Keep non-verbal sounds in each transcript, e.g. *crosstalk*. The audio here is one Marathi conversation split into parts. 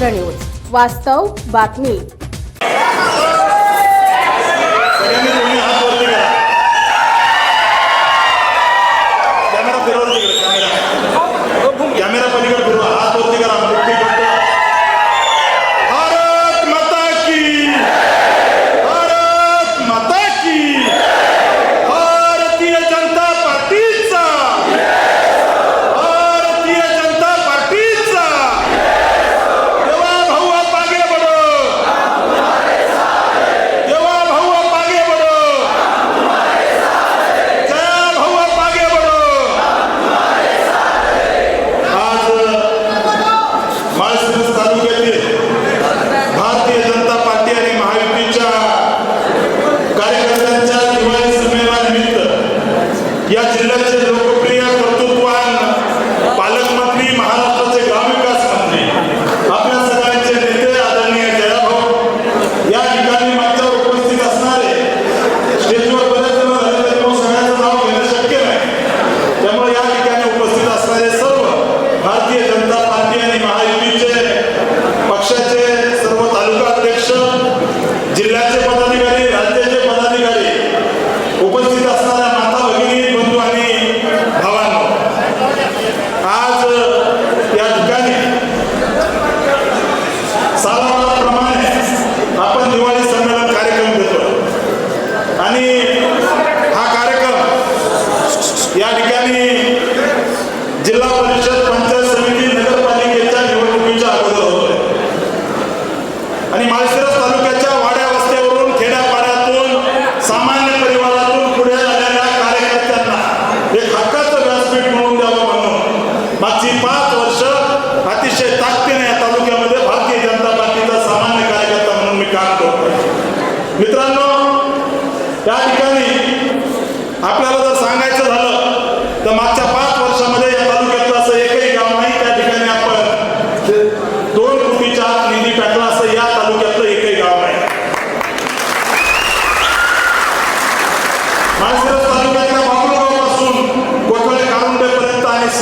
क्षेत्र न्यूज. वास्तव बातमी. आणि माझ्या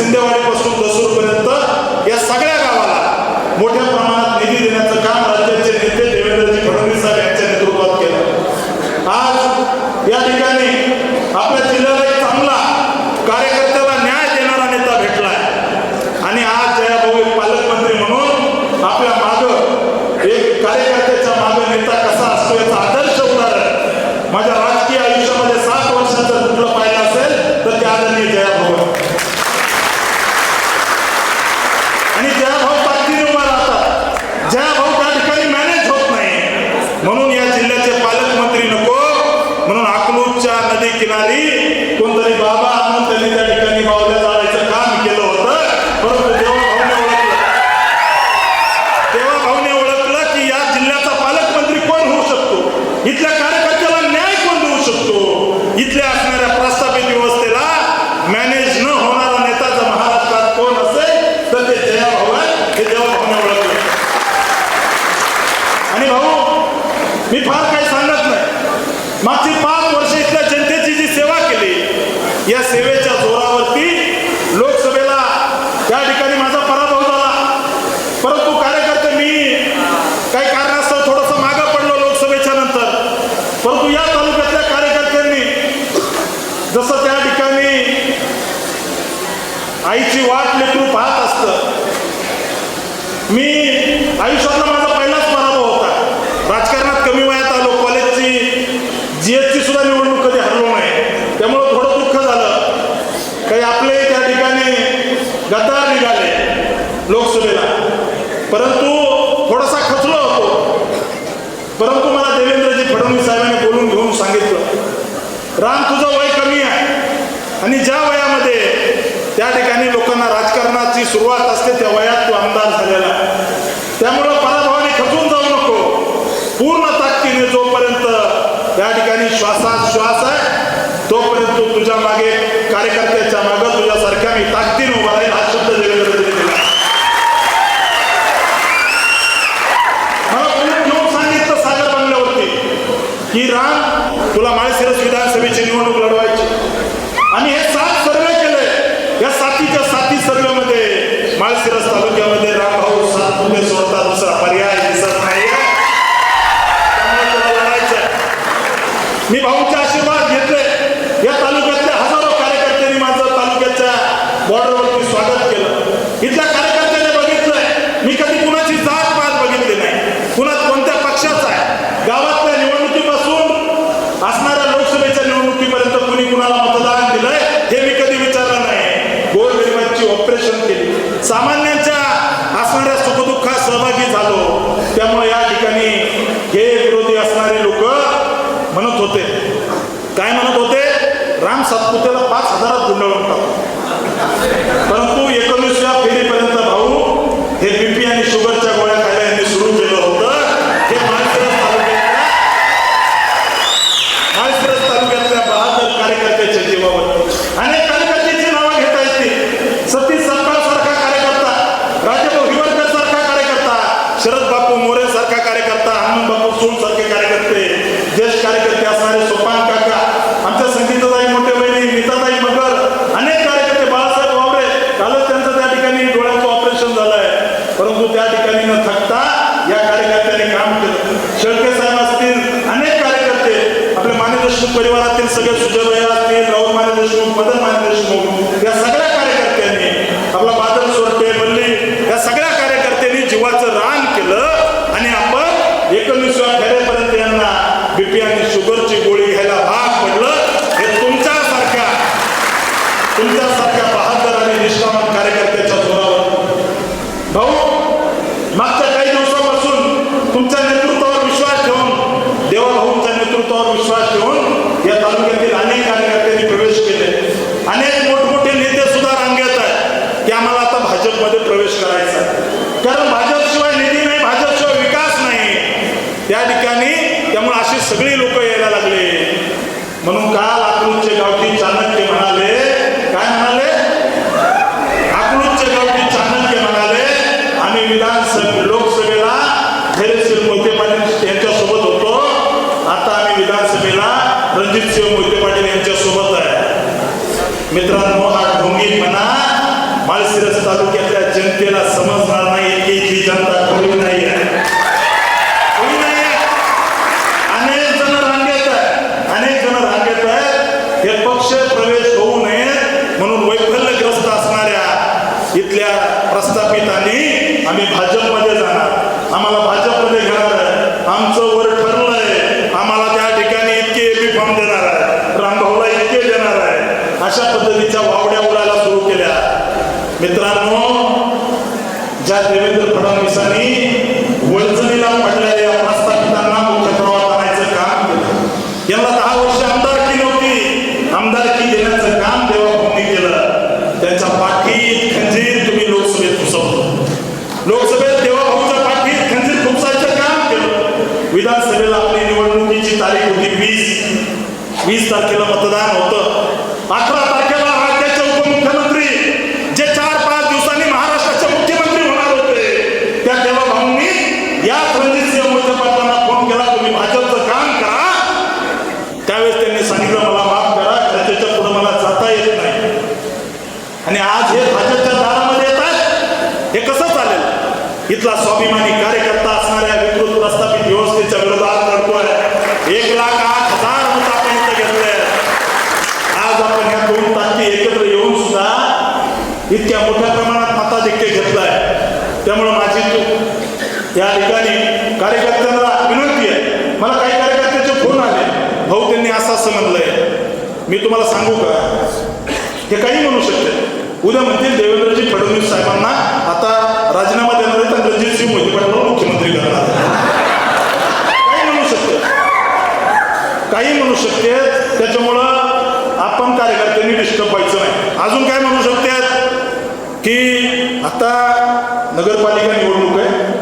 and doing it. itibari Fadnavis साहेबांनी बोलून घेऊन सांगितलं. राम तुझं वय कमी आहे. आणि ज्या वयामध्ये त्या ठिकाणी लोकांना राजकारणाची सुरुवात असते त्या वयात तू आमदार झालेला 你把我们家 म्हणत होते. काय म्हणत होते? राम सातपुतेला पाच हजारात गुंडाळून टाकतो परंतु एकोणीसव्या फेरीपर्यंत भाऊ हे बीपी आणि शुगरच्या गोळ्या खायला यांनी सुरू केलं होतं हे माळशिरस तालुक्यातल्या माळशिरस तालुक्यातल्या बहादर कार्यकर्त्याच्या जीवावर अनेक कार्यकर्त्याची नावं घेता येतील सतीश सरकार सारखा कार्यकर्ता राजेभाऊ हिवरकर सारखा कार्यकर्ता शरद बापू मोरे सारखा कार्यकर्ता हनुमान बापू सूळ सारखे कार्यकर्ते ज्येष्ठ कार्यकर्ते असणारे सोपान काका आमच्या संगीताताई मोठे बहिणी नीताताई मगर अनेक कार्यकर्ते बाळासाहेब वाबळे कालच त्यांचं त्या ठिकाणी डोळ्याचं ऑपरेशन झालंय परंतु त्या ठिकाणी न थकता या कार्यकर्त्यांनी काम केलं शेळके साहेब असतील अनेक कार्यकर्ते आपले माने देशमुख परिवारातील सगळे सुजय असतील माने देशमुख मदन माने देशमुख या सगळ्या कार्यकर्त्यांनी आपला बादल सोरटे मल्ली या सगळ्या कार्यकर्त्यांनी जीवाचं रान केलं आणि आपण एकोणीसव्या फेऱ्यापर्यंत यांना बीपी आणि शुगरची गोळी घ्यायला भाग पडलं हे तुमच्यासारख्या तुमच्यासारख्या बहादर आणि निष्ठावान कार्यकर्त्याच्या जोरावर भाऊ मागच्या काही दिवसापासून तुमच्या नेतृत्वावर विश्वास ठेवून देवाभाऊंच्या नेतृत्वावर विश्वास ठेवून या तालुक्यातील अनेक कार्यकर्त्यांनी प्रवेश केले अनेक मोठमोठे नेते सुद्धा रांगेत आहेत की आम्हाला आता भाजपमध्ये प्रवेश करायचा आहे. कारण भाजपशिवाय निधी नाही भाजपशिवाय विकास नाही त्या ठिकाणी त्यामुळे अशी सगळी लोक यायला लागले. म्हणून काल अकलूजचे गावठी चाणक्य म्हणाले काय म्हणाले? अकलूजचे गावठी चाणक्य म्हणाले आम्ही विधानसभे लोकसभेला धैर्यशील मोहिते पाटील यांच्यासोबत होतो. आता आम्ही विधानसभेला रणजितसिंह मोहिते पाटील यांच्यासोबत आहे. मित्रांनो हा ढोंगी म्हणा माळशिरस तालुक्यातल्या जनतेला समजणार नाही की ही जनता कोणी नाही आहे कोणी नाही आहे. अनेक जण रांगेत आहेत अनेक जण रांगेत आहेत हे पक्ष प्रवेश होऊ नये म्हणून वैफल्यग्रस्त असणाऱ्या इथल्या प्रस्थापितांनी आम्ही भाजपमध्ये जाणार. आम्हाला भाजपमध्ये घेणार आहे. आमचं वर ठरलंय आम्हाला त्या ठिकाणी इतके एबी फॉर्म देणार आहे. रामभाऊला इतके देणार आहे. अशा पद्धतीच्या वावड्या उडायला सुरू केल्या. मित्रांनो ज्या देवेंद्र फडणवीसांनी वंचनीला पडलेल्या वीस वीस तारखेला मतदान होतं. अकरा तारखेला राज्याचे उपमुख्यमंत्री जे चार पाच दिवसांनी महाराष्ट्राचे मुख्यमंत्री होणार होते. त्या देवाभाऊंनी या रणजित सिंह पाटलांना फोन केला तुम्ही भाजपचं काम करा. त्यावेळेस त्यांनी सांगितलं मला माफ करा त्याच्या पुढे मला जाता येत नाही. आणि आज हे भाजपच्या दारामध्ये येतात. हे कसं चालेल? इथला स्वाभिमानी कार्यक्रम असणाऱ्या विकृत प्रस्थापित व्यवस्थेच्या विरोधात लढतोय एक लाख आठ हजार मत आपण इथं घेतले आज आपण या दोन ताकदी एकत्र येऊन सुद्धा इतक्या मोठ्या प्रमाणात मताधिक्य घेतलाय त्यामुळे माझी चूक या ठिकाणी कार्यकर्त्यांना विनंती आहे. मला काही कार्यकर्त्याचे फोन आले. भाऊ त्यांनी असं असं म्हणलंय. मी तुम्हाला सांगू का? हे काही म्हणू शकते. उद्या म्हणतील देवेंद्रजी फडणवीस साहेबांना आता राजीनामा देणार आहेत आणि रणजितसिंह मोहिते मुख्यमंत्री करणार काही म्हणू शकते. काही म्हणू शकते. त्याच्यामुळं आपण कार्यकर्त्यांनी डिस्टर्ब व्हायचं नाही. अजून काय म्हणू शकते? की आता नगरपालिका निवडणूक आहे.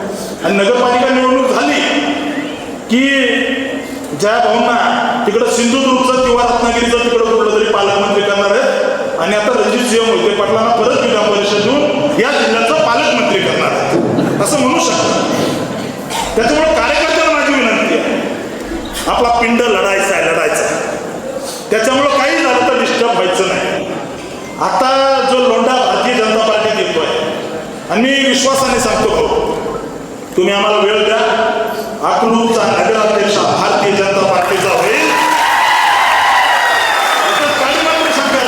आणि नगरपालिका निवडणूक झाली की ज्या भाऊंना तिकडं सिंधुदुर्गचं किंवा रत्नागिरीचं तिकडं कुठलं तरी पालकमंत्री करणार आहेत आणि आता रणजितसिंह मोहिते पाटलांना परत विधान देऊन या जिल्ह्याचं पालकमंत्री करणार आहेत. असं म्हणू शकतात त्याच्यामुळे कार्यकर्त्याला माझी विनंती आहे. आपला पिंड लढायचा आहे लढायचा त्याच्यामुळं काही झालं तर डिस्टर्ब व्हायचं नाही. आता जो लोंढा भारतीय जनता पार्टीत येतोय आणि मी विश्वासाने सांगतो भाऊ तुम्ही आम्हाला वेळ द्या. आकडूचा नगराध्यक्ष भारतीय जनता पार्टीचा होईल. काही मात्र शंका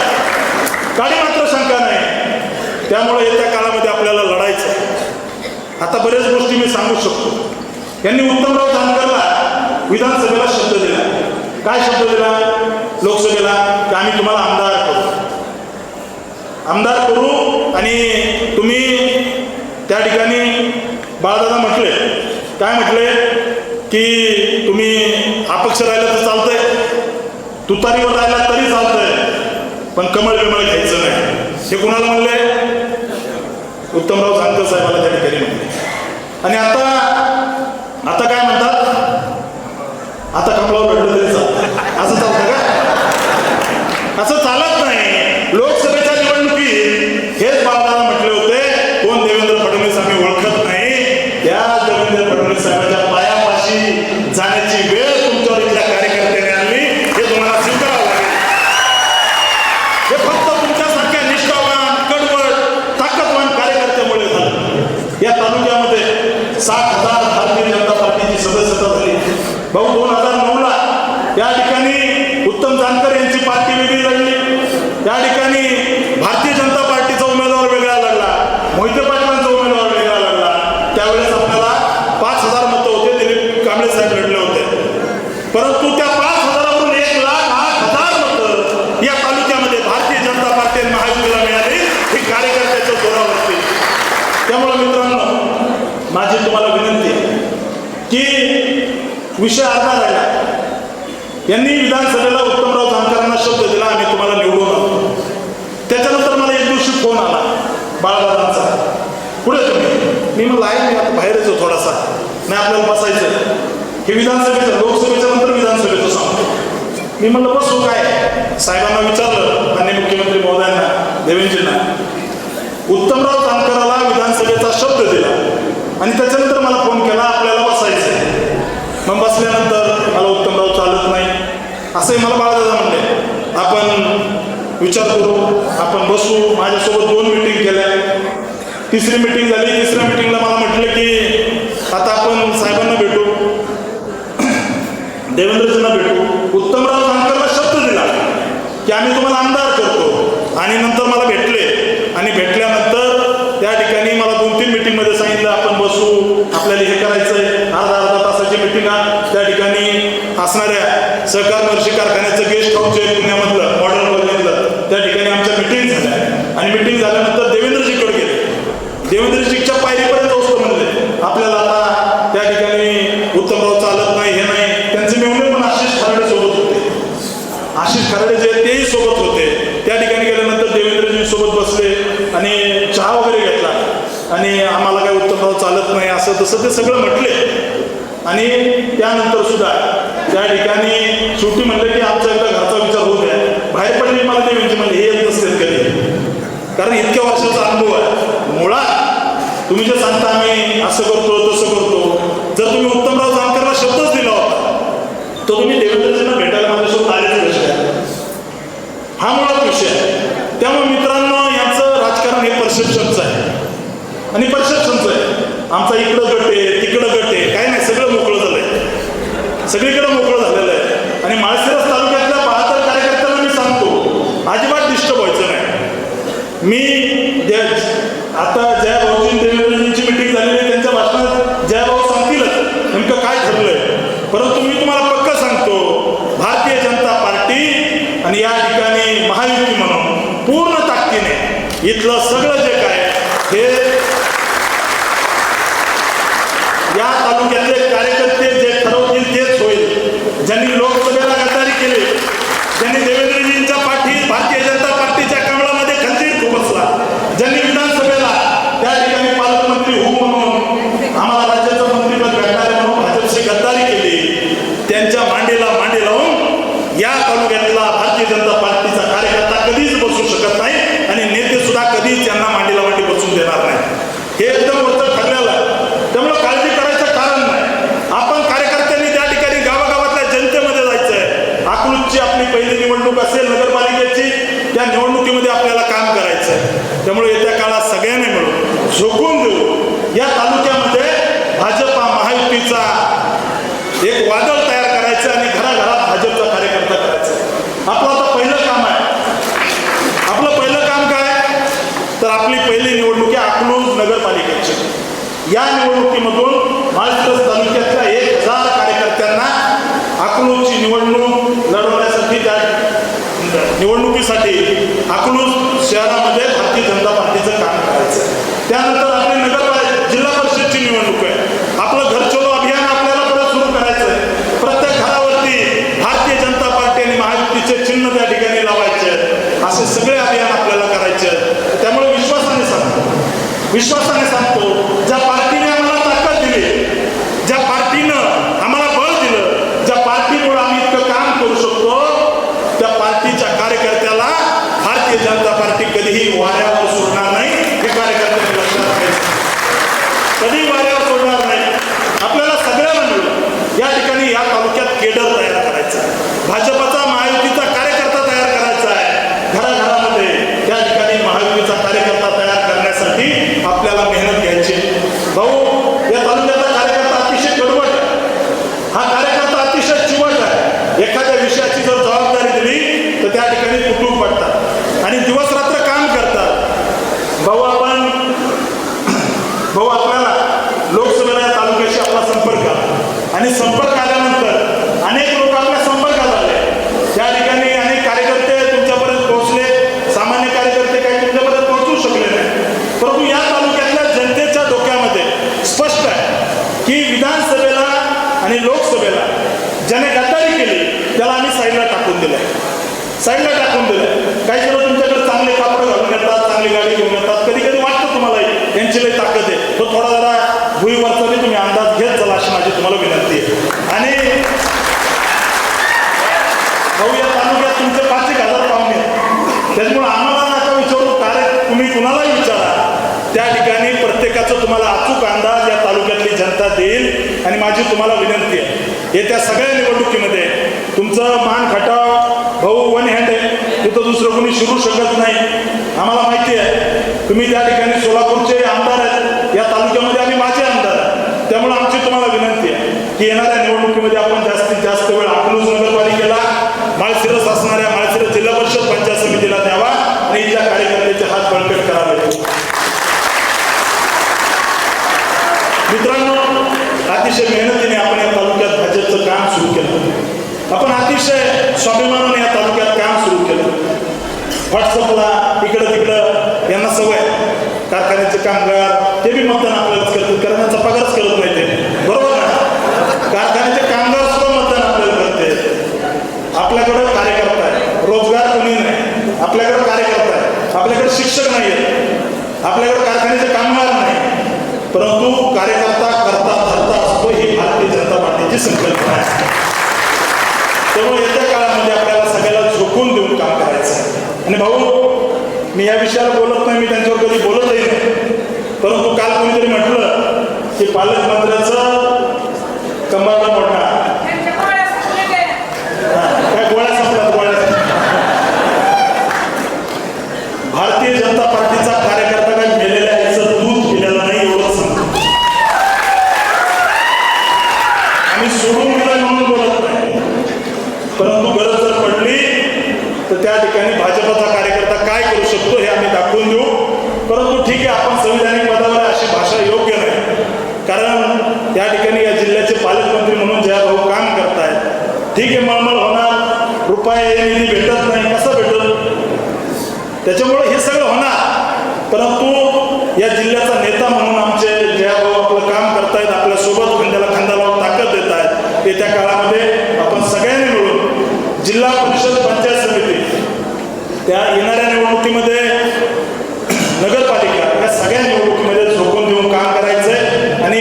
काही मात्र शंका नाही. त्यामुळे येत्या काळामध्ये आपल्याला लढायचं आता बऱ्याच गोष्टी मी सांगू शकतो. यांनी उत्तमराव जानकरला विधानसभेला शब्द दिला. काय शब्द दिला? लोकसभेला की आम्ही तुम्हाला आमदार करू. आमदार करू आणि तुम्ही त्या ठिकाणी बाळदादा म्हटले काय म्हटले? की तुम्ही अपक्ष राहिलं तर चालतंय तुतारीवर राहिला तरी चालतंय पण कमळ बिमळ घ्यायचं नाही. हे कुणाला म्हणले? उत्तमराव जानकर साहेबाला त्या ठिकाणी म्हणले. आणि आता आता काय म्हणतात? आता कमळावर भेटलं तरी चालतं असं चालतं का असं चालत नाही लोकसभेच्या निवडणुकीत हेच बाळाला म्हटले होते कोण देवेंद्र फडणवीस आम्ही ओळखत नाही त्या देवेंद्र फडणवीस साहेबांच्या पायापाशी जाण्याची वेळ तुमच्यावर इथल्या कार्यकर्त्यांनी आणली हे तुम्हाला स्वीकारावं लागेल हे फक्त तुमच्यासारख्या निष्ठावान कडवट ताकदवान कार्यकर्त्यामुळे झालं या तालुक्यामध्ये सात हजार भारतीय जनता पार्टीची सदस्यता झाली भाऊ दोन हजार नऊला या ठिकाणी उत्तम जानकर यांची पार्टी वेगळी लढली या ठिकाणी भारतीय जनता पार्टीचा उमेदवार वेगळा लढला मोहिते पाटलांचा उमेदवार वेगळा लढला त्यावेळेस आपल्याला पाच हजार मतं होते दिलीप कांबळे साहेब लढले होते परंतु त्या पाच हजारावरून एक लाख आठ हजार मतं या तालुक्यामध्ये भारतीय जनता पार्टी आणि महायुतीला मिळाली ही कार्यकर्त्याच्या जोरावरती त्यामुळे मित्रांनो माझी तुम्हाला विनंती आहे की विषय अर्धा राहिला यांनी विधानसभेला उत्तमराव जानकरांना शब्द दिला आम्ही तुम्हाला निवडून आलो त्याच्यानंतर मला एक दिवशी फोन आला बाळादादांचा पुढे तुम्ही. मी म्हणलं आहे मी आता बाहेरच येतो थोडासा. नाही आपल्याला बसायचं हे विधानसभेचं लोकसभेच्या नंतर विधानसभेचं सांगतो. मी म्हणलं बसू काय? साहेबांना विचारलं मान्य मुख्यमंत्री महोदयांना देवेंद्रजींना उत्तमराव जानकराला विधानसभेचा शब्द दिला आणि त्याच्यानंतर मला फोन केला आपल्याला मग बसल्यानंतर मला उत्तमराव चालत नाही. असंही मला बाळादादा म्हणले. आपण विचार करू आपण बसू. माझ्यासोबत दोन मिटिंग केल्या. तिसरी मिटिंग झाली. तिसऱ्या मिटिंगला मला म्हटलं की आता आपण साहेबांना भेटू. *clears throat* देवेंद्रजींना भेटू. उत्तमराव जानकरला शब्द दिला. की आम्ही तुम्हाला आमदार करतो. आणि नंतर मला भेटले. आणि भेटल्यानंतर त्यांनी मला दोन तीन मिटिंगमध्ये सांगितलं आपण बसू आपल्याला हे करायचं आहे अर्धा अर्धा तासाची मिटिंग त्या ठिकाणी असणाऱ्या सहकार नर्शी कारखान्याचं गेस्ट हाऊस आहे पुण्यामधलं मॉडर्न कॉलेजमधलं त्या ठिकाणी आमच्या मिटिंग झाल्या. आणि मिटिंग झाल्यानंतर देवेंद्रजीकडे गेले. देवेंद्रजी पायरीपर्यंत असतो म्हणले आपल्याला आता त्या ठिकाणी उत्तमराव चालत नाही हे नाही त्यांचे मेवणे पण आशिष खराडे सोबत होते आशिष खराडे जे आहेत तेही सोबत होते त्या ठिकाणी गेल्यानंतर देवेंद्रजी सोबत बसले आणि चहा वगैरे घेतला आणि आम्हाला काही उत्तमराव चालत नाही असं तसं ते सगळं म्हटले. आणि त्यानंतर सुद्धा त्या ठिकाणी शेवटी म्हटलं की आमचा एकदा घरचा विचार होत आहे बाहेर पडले मला देवेंद्रजी म्हणले हे येत नसते कधी. कारण इतक्या वर्षाचा अनुभव आहे. मुळात तुम्ही जे सांगता आम्ही असं करतो तसं करतो. जर तुम्ही उत्तमराव जानकरला शब्दच दिला होता तर तुम्ही देवेंद्रजींना भेटायला माझ्यासोबत आलेच कसे काय? हा मुळात विषय आहे त्यामुळे मित्रांनो यांचं राजकारण हे परसेप्शनचं आहे आणि परसेप्शनचं आहे आमचा इकडं गट आहे तिकडं गट आहे काय नाही सगळं मोकळं झालंय सगळीकडे मोकळं झालेलं आहे. आणि माळशिरस तालुक्यातल्या बहात्तर कार्यकर्त्यांना मी सांगतो अजिबात डिस्टर्ब व्हायचं नाही. मी ज्या आता जया भाऊजी देवेंद्रजींची मिटिंग झालेली आहे त्यांच्या भाषणात जया भाऊ सांगतीलच नेमकं काय ठरलंय. परंतु मी तुम्हाला पक्क सांगतो भारतीय जनता पार्टी आणि या ठिकाणी महायुती म्हणून पूर्ण ताकदीने इथलं सगळं जे काय हे या तालुक्यातले कार्यकर्ते जे ठरवतील तेच होईल ज्यांनी लोकसभेला गद्दारी केली ज्यांनी देवेंद्रजींच्या पाठी भारतीय जनता पार्टीच्या कमळामध्ये खंजीर खुपसला ज्यांनी विधानसभेला त्या ठिकाणी पालकमंत्री होऊ म्हणून आम्हाला राज्याचं मंत्रिपद भेटणार आहे म्हणून भाजपशी गद्दारी केली त्यांच्या मांडीला मांडी लावून या तालुक्यातला भारतीय जनता पार्टीचा कार्यकर्ता कधीच बसू शकत नाही आणि नेते सुद्धा कधीच त्यांना मांडीला मांडी बसून देणार नाही हे एकदम वरचं ठरलेलं आहे त्यामुळे काळजी करायचं कारण नाही आपण कार्यकर्त्यांनी त्या ठिकाणी गावागावातल्या जनतेमध्ये जायचं आहे अकलूजची आपली पहिली निवडणूक असेल नगरपालिकेची त्या निवडणुकीमध्ये आपल्याला काम करायचं आहे त्यामुळे येत्या काळात सगळ्यांनी मिळून झोकून देऊ. या तालुक्यामध्ये भाजपा महायुतीचा एक वादळ तयार करायचं आणि घराघरात भाजपचा कार्यकर्ता करायचा. आपलं आता पहिलं काम आहे. आपलं पहिलं काम काय? तर आपली पहिली निवडणूक आहे अकलूज नगरपालिकेची. या निवडणुकीमधून महाराष्ट्र तालुक्यातल्या एक हजार कार्यकर्त्यांना अकलूजची निवडणूक निवडणुकीसाठी अकलूज शहरामध्ये भारतीय जनता पार्टीचं काम करायचं त्यानंतर आपली नगर जिल्हा परिषदची निवडणूक आहे आपलं घर चलो अभियान आपल्याला परत सुरू करायचं आहे प्रत्येक घरावरती भारतीय जनता पार्टी आणि महायुतीचे चिन्ह त्या ठिकाणी लावायचे आहेत. असे सगळे अभियान आपल्याला करायचे आहेत. त्यामुळे विश्वासाने सांगतो विश्वासाने सांगतो ज्या पार्टीने आम्हाला ताकद दिली ज्या पार्टीनं आम्हाला बळ दिलं ज्या पार्टीमुळे आम्ही इतकं काम करू शकतो त्या पार्टीच्या कार्यकर्त्याला भारतीय जनता पार्टी कधीही वाऱ्यावर सोडणार नाही हे कार्यकर्त्यांनी लक्षात घ्यायचं कधी वाऱ्यावर सोडणार नाही आपल्याला सगळ्याला मिळून या ठिकाणी या तालुक्यात केडर तयार करायचा आहे भाजपचा महायुतीचा कार्यकर्ता तयार करायचा आहे घराघरामध्ये त्या ठिकाणी महायुतीचा कार्यकर्ता तयार करण्यासाठी आपल्याला मेहनत घ्यायची आहे. भाऊ या तालुक्याचा कार्यकर्ता अतिशय कडवट आहे हा कार्यकर्ता अतिशय चिवट आहे एखाद्या विषयाची जर जबाबदारी दिली तर त्या ठिकाणी कुटुंब पडतात आणि दिवस रात्र काम करतात भाऊ आपण भाऊ आपल्याला लोकसभेला या तालुक्याशी आपला संपर्क आला आणि संपर्क आल्यानंतर अनेक लोक आपल्या संपर्कात आले त्या ठिकाणी अनेक कार्यकर्ते तुमच्यापर्यंत पोहोचले सामान्य कार्यकर्ते काही तुमच्यापर्यंत पोहोचू शकले नाही परंतु या तालुक्यातल्या जनतेच्या डोक्यामध्ये स्पष्ट आहे की विधानसभेला आणि लोकसभेला ज्याने गद्दारी केली त्याला आम्ही साईडला टाकून दिलंय साईडला टाकून दिलं. काही जण तुमच्याकडे चांगले कापड घालून येतात चांगली गाडी घेऊन येतात. कधी कधी वाटतं तुम्हाला यांची लई ताकद आहे. तो थोडा जरा भुईवरचा तुम्ही अंदाज घेत चला अशी माझी तुम्हाला विनंती आहे. आणि भाऊ या तालुक्यात तुमचे पाच एक हजार पाहुणे त्याच्यामुळे आम्हाला नका विचारू कारण तुम्ही कुणालाही विचारा. त्या ठिकाणी प्रत्येकाचं तुम्हाला अचूक अंदाज या तालुक्यातली जनता देईल आणि माझी तुम्हाला विनंती आहे. येत्या सगळ्या निवडणुकीमध्ये तुमचं मान खटाव भाऊ वन हँड आहे. तिथं दुसरं कोणी शिरू शकत नाही. आम्हाला माहिती आहे तुम्ही त्या ठिकाणी सोलापूरचे आमदार आहेत या तालुक्यामध्ये आम्ही माझे आमदार त्यामुळे आमची तुम्हाला विनंती आहे की येणाऱ्या निवडणुकीमध्ये आपण जास्तीत जास्त वेळ अकलूज नगरपालिकेला माळशिरस असणाऱ्या माळशिरस जिल्हा परिषद पंचायत समितीला द्यावा आणि इथल्या कार्यकर्त्याचे हात बळकट करावे. मित्रांनो अतिशय मेहनतीने आपण या तालुक्यात भाजपचं काम सुरू केलं. आपण अतिशय स्वाभिमानाने या तालुक्यात काम सुरू केलं. व्हॉट्सअपला इकडं तिकडं यांना सवय. कारखान्याचे कामगार ते बी मतदान आपल्यालाच करतात कारण यांचा पगारच करत नाही ते. बरोबर ना? कारखान्याचे कामगार सुद्धा मतदान आपल्याला करते. आपल्याकडं कार्यकर्ता आहे. रोजगार कोणी नाही. आपल्याकडं कार्यकर्ता आहे. आपल्याकडे शिक्षक नाही आहेत आपल्याकडे कारखान्याचे कामगार नाही. परंतु कार्यकर्ता करता धरता असतो ही भारतीय जनता पार्टीची संकल्पना आहे. त्यामुळे येत्या काळामध्ये आपल्याला सगळ्याला झोकून देऊन काम करायचं आहे. आणि भाऊ मी या विषयावर बोलत नाही मी त्यांच्यावर कधी बोलतही नाही. परंतु काल कोणीतरी म्हटलं की पालकमंत्र्याचं कंबारला मोडणार काय गोळ्या संपल्यात गोळ्या भारतीय जनता पार्टीचा कार्यकर्ता काय मेलेल्या आईचं दूध पिलेला नाही एवढं सांगतो आम्ही सोडून दिलं म्हणून बोलत नाही परंतु गरज जर पडली तर त्या ठिकाणी भाजपचा कार्यकर्ता काय करू शकतो हे आम्ही दाखवून देऊ. परंतु ठीक आहे आपण संविधानिक पदावर अशी भाषा योग्य नाही. कारण त्या ठिकाणी या जिल्ह्याचे पालकमंत्री म्हणून जयाभाऊ काम करतायत. ठीक आहे मळमळ होणार रुपये निधी भेटत नाही कसं भेटत त्याच्यामुळे हे सगळं होणार. परंतु या जिल्ह्याचा नेता म्हणून आमचे जयाभाऊ आपलं काम करतायत आपल्यासोबत खांद्याला खांदा लावून ताकद देत आहेत येत्या काळामध्ये आपण सगळ्यांनी मिळून जिल्हा परिषद पंचायत समिती. त्या येणाऱ्या निवडणुकीमध्ये नगरपालिका या सगळ्या निवडणुकीमध्ये झोकून देऊन काम करायचंय आणि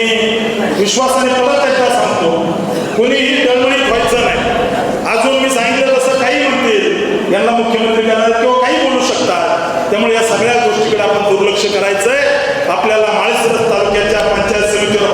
विश्वासाने परत एकदा सांगतो कोणीही दळमळीत व्हायचं नाही. अजून मी सांगितलं तसं काही म्हणतील. यांना मुख्यमंत्री करणार किंवा काही बोलू शकतात. त्यामुळे या सगळ्या गोष्टीकडे आपण दुर्लक्ष करायचंय. आपल्याला माळशिरस तालुक्याच्या पंचायत समितीवर